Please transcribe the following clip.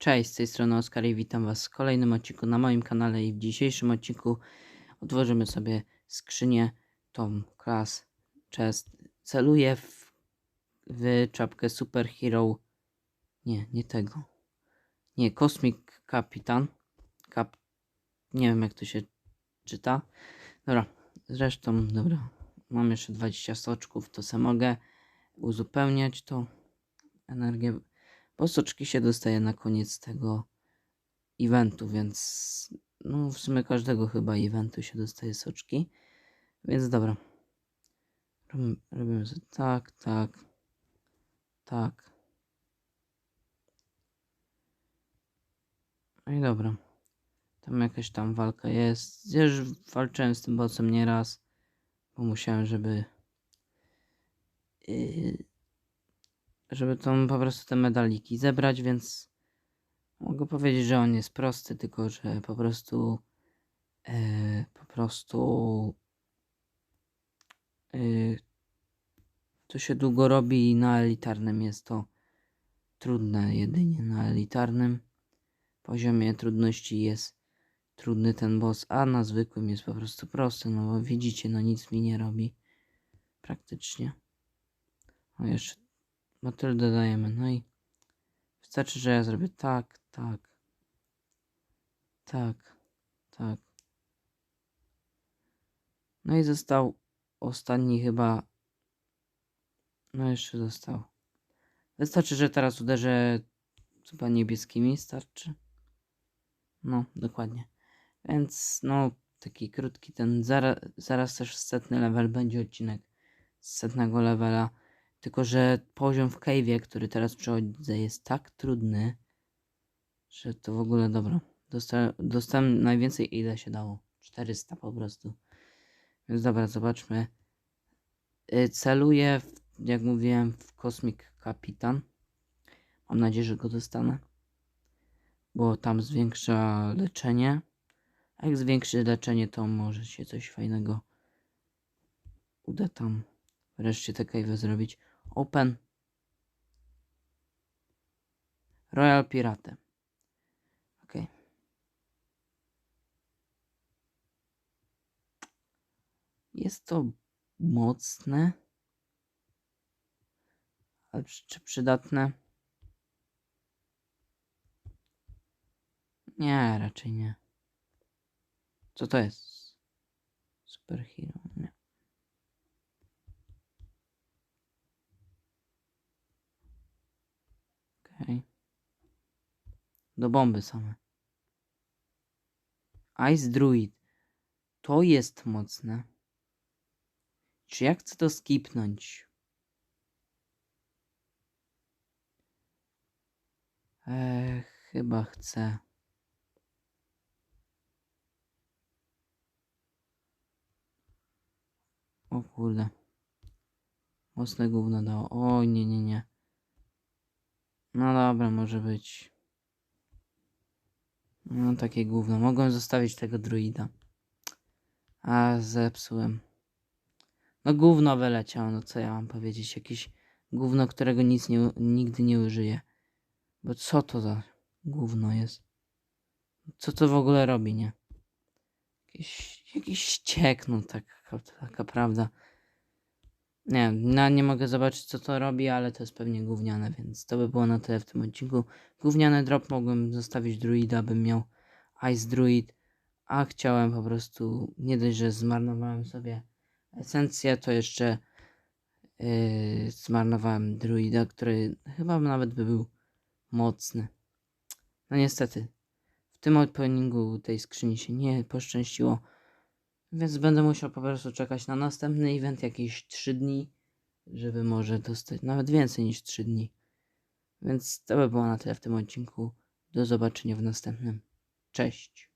Cześć, z tej strony Oskar i witam Was w kolejnym odcinku na moim kanale i w dzisiejszym odcinku otworzymy sobie skrzynię Tom Class Chest. Celuję w, w czapkę Superhero. Nie, nie tego. Nie, Cosmic Capitan. Cap... Nie wiem jak to się czyta. Dobra, zresztą, dobra. Mam jeszcze 20 soczków, to se mogę uzupełniać to energię bo soczki się dostaje na koniec tego eventu, więc no w sumie każdego chyba eventu się dostaje soczki. Więc dobra. Robimy, sobie tak, tak, tak. No i dobra. Tam jakaś tam walka jest. Ja już walczyłem z tym bossem nieraz, bo musiałem, żeby... Yy, żeby tą po prostu te medaliki zebrać, więc mogę powiedzieć, że on jest prosty, tylko że po prostu e, po prostu e, to się długo robi i na elitarnym jest to trudne jedynie na elitarnym poziomie trudności jest trudny ten boss, a na zwykłym jest po prostu prosty, no bo widzicie, no nic mi nie robi praktycznie. O, jeszcze Matyldę dajemy. No i wystarczy, że ja zrobię tak, tak, tak, tak. No i został ostatni chyba. No jeszcze został. Wystarczy, że teraz uderzę chyba niebieskimi, starczy. No, dokładnie. Więc no, taki krótki ten, zaraz, zaraz też setny level będzie odcinek z setnego levela. Tylko, że poziom w cave'ie, który teraz przechodzę, jest tak trudny, że to w ogóle dobra. Dosta dostałem najwięcej ile się dało. 400 po prostu. Więc dobra, zobaczmy. Y, celuję, w, jak mówiłem, w Cosmic Kapitan. Mam nadzieję, że go dostanę. Bo tam zwiększa leczenie. A jak zwiększy leczenie, to może się coś fajnego uda tam wreszcie te cave'y zrobić. Open. Royal Pirate. Ok. Jest to mocne. Ale czy przydatne? Nie, raczej nie. Co to jest? Superhero. Nie. Do bomby same. Ice Druid. To jest mocne. Czy ja chcę to skipnąć? Eee, chyba chcę. O kurde. Mocne gówno dało. Oj, nie, nie, nie. No dobra, może być. No takie gówno. Mogłem zostawić tego druida. A zepsułem. No gówno wyleciało, no co ja mam powiedzieć? Jakieś gówno, którego nic nie, nigdy nie użyję. Bo co to za gówno jest? Co to w ogóle robi, nie? Jakiś, jakiś ściek, no tak, taka prawda. Nie, no, nie mogę zobaczyć co to robi, ale to jest pewnie gówniane, więc to by było na tyle w tym odcinku. Gówniany drop mogłem zostawić druida, bym miał Ice Druid, a chciałem po prostu, nie dość, że zmarnowałem sobie esencję, to jeszcze yy, zmarnowałem druida, który chyba nawet by był mocny. No niestety, w tym openingu tej skrzyni się nie poszczęściło. Więc będę musiał po prostu czekać na następny event jakieś 3 dni, żeby może dostać nawet więcej niż 3 dni. Więc to by było na tyle w tym odcinku. Do zobaczenia w następnym. Cześć.